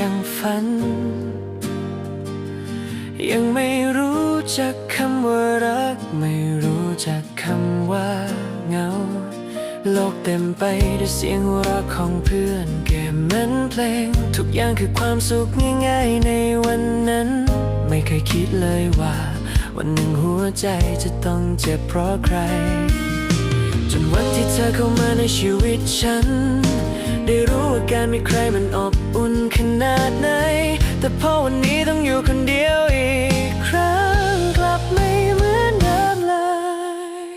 ยังฝัน ยังไม่รู้จักคำว่ารัก ไม่รู้จักคำว่าเหงา โลกเต็มไปด้วยเสียงหัวเราะของเพื่อนเก็บเหมือนเพลง ทุกอย่างคือความสุขง่ายๆในวันนั้น ไม่เคยคิดเลยว่า วันหนึ่งหัวใจจะต้องเจ็บเพราะใคร จนวันที่เธอเข้ามาในชีวิตฉัน ได้รู้ว่าการมีใครมันอบอุ่น แต่พอวันนี้ต้องอยู่คนเดียวอีกครั้งกลับไม่เหมือนเดิมเลย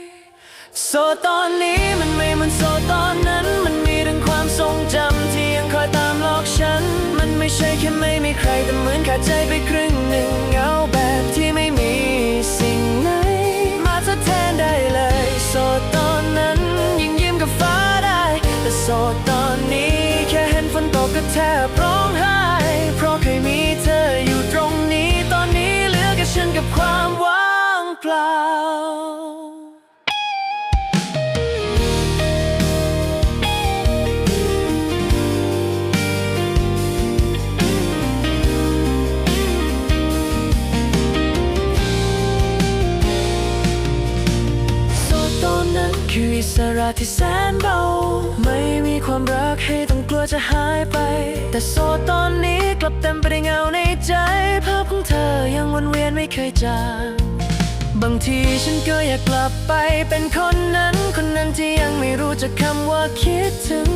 โซตอนนี้มันไม่เหมือนโซตอนนั้น มันมีทั้งความทรงจำที่ยังคอยตามหลอกฉัน มันไม่ใช่แค่ไม่มีใครแต่เหมือนขาดใจไปครึ่งหนึ่งเหงาแบบที่ไม่มีสิ่งไหน มาทดแทนได้เลยโซตอนนั้นยังยิ้มกับฟ้าได้ แต่โซตอนนี้แค่เห็นฝนตกก็แทบร้อง นั้นคืออิสระที่แสนเบา ไม่มีความรักให้ต้องกลัวจะหายไป แต่โสดตอนนี้กลับเต็มไปด้วยเงาในใจ ภาพของเธอยังวนเวียนไม่เคยจางบางทีฉันก็อยากกลับไปเป็นคนนั้น คนนั้นที่ยังไม่รู้จักคำว่าคิดถึง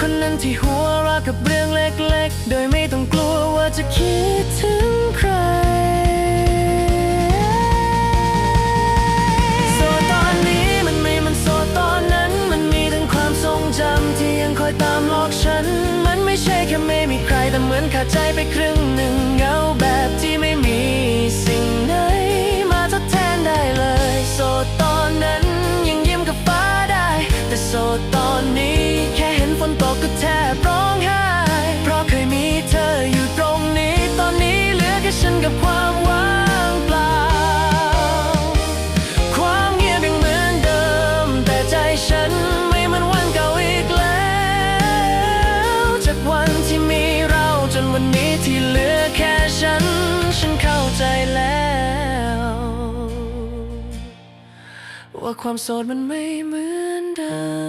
คนนั้นที่หัวเราะกับเรื่องเล็กๆ โดยไม่ต้องกลัวว่าจะคิดถึงใคร แค่ไม่มีใครแต่เหมือนขาดใจไปครึ่งหนึ่ง ที่เหลือแค่ฉัน ฉันเข้าใจแล้ว ว่าความโสดมันไม่เหมือนเดิม